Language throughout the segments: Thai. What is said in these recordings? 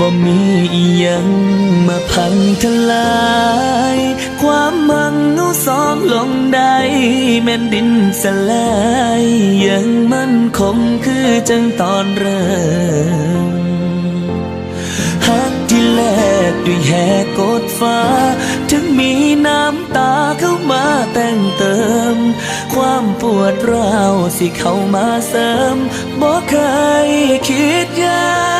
บ่มีอีหยังมาพังทลาย ความมังเงาสองลงได้แม่นดินสลายยังมันคงคือจังตอนเริ่มฮักที่แลกด้วยแหกกดฟ้า ถึงมีน้ำตาเข้ามาแต่งเติม ความปวดร้าวสิเข้ามาเสริมบ่เคยคิดยา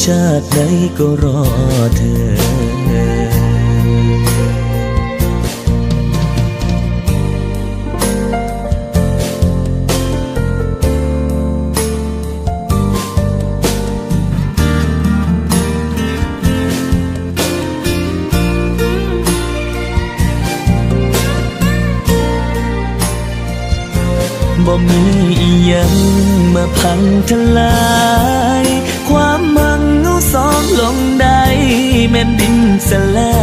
ชาติไหนก็รอเธอ บ่มีอีหยังมาพังทลาย ความหมังเงา สองลงได้แม่นดินสลา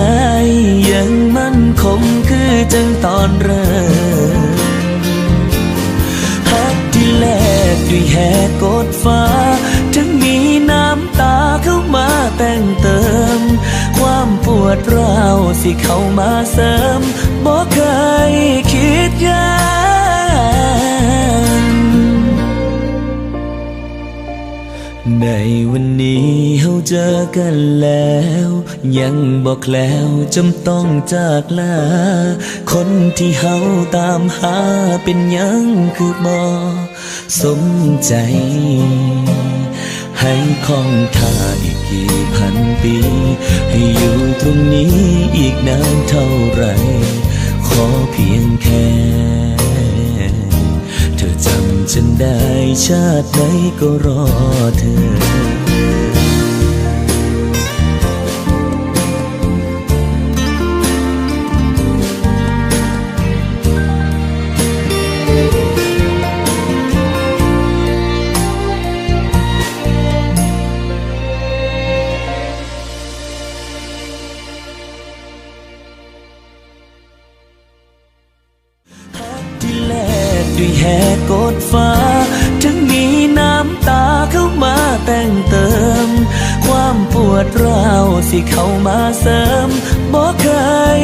ยยังมั่นคงคือจังตอนเริ่มฮักที่แลกด้วยแหกกดฟ้า ถึงมีน้ำตาเข้ามาแต่งเติม ความปวดร้าวสิเข้ามาเสริมบ่เคยคิดยา ในวันนี้เฮาเจอกันแล้ว ยังบอกแล้วจำต้องจากลา คนที่เฮาตามหาเป็นยังคือบอสมใจ ให้คองท่าอีกกี่พันปี ได้ชาติไหนก็รอเธอ ด้วยแหกกดฟ้า ถึงมีน้ำตาเข้ามาแต่งเติม ความปวดร้าวสิเข้ามาเสริมบ่เคย